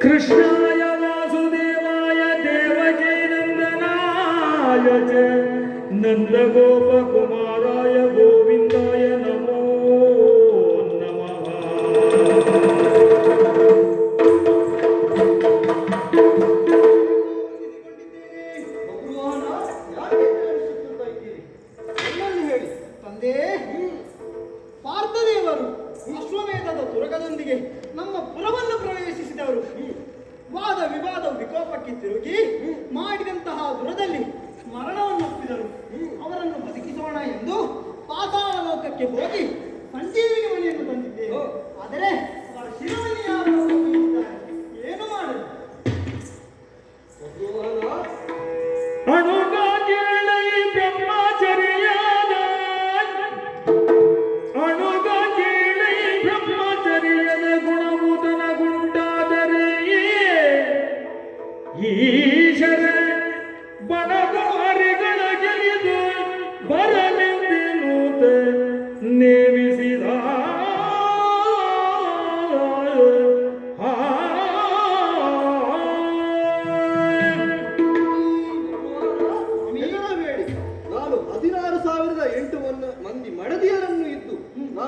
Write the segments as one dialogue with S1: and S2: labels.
S1: ಕೃಷ್ಣಾಯ ವಾಸುದೇವಾಯ ದೇವಕಿ ನಂದನಾಯ
S2: ನಂದ ಗೋಪ ಕುಮಾರಾಯ ಗೋವಿಂದಾಯ ನಮೋ ನಮಃ. ಹೇಳಿ.
S3: ತಂದೆ ಪಾರ್ಥದೇವರು. ಅಶ್ವಮೇಧದ ತುರಗದೊಂದಿಗೆ ನಮ್ಮ ಪುರವನ್ನು ಪ್ರವೇಶಿಸಿದವರು ವಾದ ವಿವಾದ ವಿಕೋಪಕ್ಕೆ ತಿರುಗಿ ಮಾಡಿದಂತಹ ದುರದಲ್ಲಿ ಮರಣವನ್ನಪ್ಪಿದರು ಅವರನ್ನು ಬದುಕಿಸೋಣ ಎಂದು ಪಾತಾಳ ಲೋಕಕ್ಕೆ ಹೋಗಿ ಸಂಜೀವಿನಿ ಮನೆಯನ್ನು ತಂದಿದ್ದೇವೆ. ಆದರೆ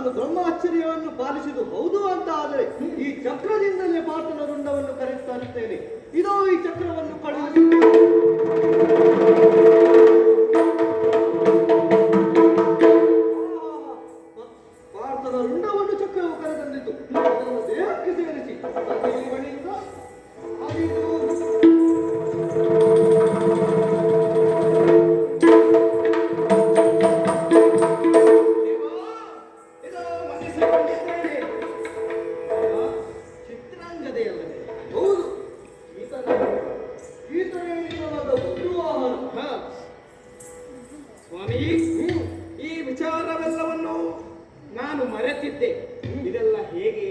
S2: ನಾನು ಬ್ರಹ್ಮಾಶ್ಚರ್ಯವನ್ನು ಪಾಲಿಸಿದು ಹೌದು ಅಂತ ಆದರೆ ಈ ಚಕ್ರದಿಂದಲೇ ಪಾರ್ಥನ ರುಂಡವನ್ನು ಕರೆಸ್ತಾ ಇದೋ ಈ ಚಕ್ರವನ್ನು
S3: ಮರೆತಿದ್ದೆ ಇದೆಲ್ಲ ಹೇಗೆ?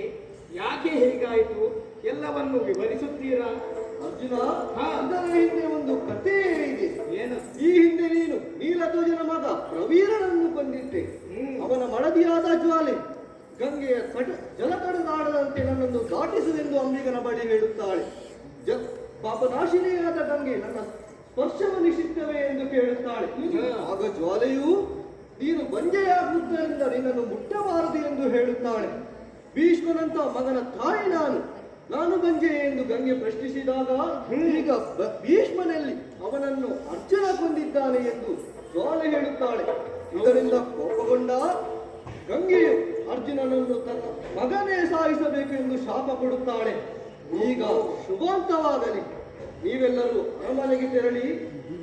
S3: ಯಾಕೆ ಹೀಗಾಯಿತು? ಎಲ್ಲವನ್ನು ವಿವರಿಸುತ್ತೀರಾ?
S2: ಅರ್ಜುನ ಅದರ ಹಿಂದೆ ಒಂದು ಕಥೆ ಇದೆ.
S3: ಏನು?
S2: ಈ ಹಿಂದೆ ನೀನು ನೀಲಧ್ವಜನ ಮಗ ಪ್ರವೀರನನ್ನು ಕೊಂದಿದ್ದೆ.
S3: ಹ್ಮ್.
S2: ಅವನ ಮಡದಿಯಾದ ಜ್ವಾಲೆ ಗಂಗೆಯ ಕಟ ಜಲ ಕಡದಾಡದಂತೆ ನನ್ನನ್ನು ದಾಟಿಸುವೆಂದು ಅಂಬಿಗನ ಬಳಿ ಹೇಳುತ್ತಾಳೆ. ಜ ಪಾಪನಾಶಿನಿಯಾದ ಗಂಗೆ ನನ್ನ ಸ್ಪರ್ಶವನ್ನು ನಿಷಿದ್ಧವೇ ಎಂದು ಕೇಳುತ್ತಾಳೆ. ಆಗ ಜ್ವಾಲೆಯು ನೀನು ಬಂಜೆಯಾಗುವುದರಿಂದ ನಿನ್ನನ್ನು ಮುಟ್ಟಬಾರದು ಎಂದು ಹೇಳುತ್ತಾಳೆ. ಭೀಷ್ಮನಂತ ಮಗನ ತಾಯಿ ನಾನು. ನಾನು ಬಂಜೆ ಎಂದು ಗಂಗೆ ಪ್ರಶ್ನಿಸಿದಾಗ ಈಗ ಭೀಷ್ಮನಲ್ಲಿ ಅವನನ್ನು ಅರ್ಜುನ ಕೊಂದಿದ್ದಾನೆ ಎಂದು ಜ್ವಾಲೆ ಹೇಳುತ್ತಾಳೆ. ಇದರಿಂದ ಕೋಪಗೊಂಡ ಗಂಗೆಯು ಅರ್ಜುನನನ್ನು ತನ್ನ ಮಗನೇ ಸಾಯಿಸಬೇಕು ಎಂದು ಶಾಪ ಕೊಡುತ್ತಾಳೆ. ಈಗ ಶುಭಾಂತವಾಗಲಿ. ನೀವೆಲ್ಲರೂ ಅರಮನೆಗೆ ತೆರಳಿ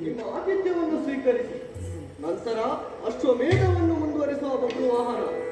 S2: ನಿಮ್ಮ ಆತಿಥ್ಯವನ್ನು ಸ್ವೀಕರಿಸಿ. ನಂತರ ಅಶ್ವಮೇಧವನ್ನು ಮುಂದುವರೆಸುವ ಬಗ್ಗೆ ಆಹಾರ.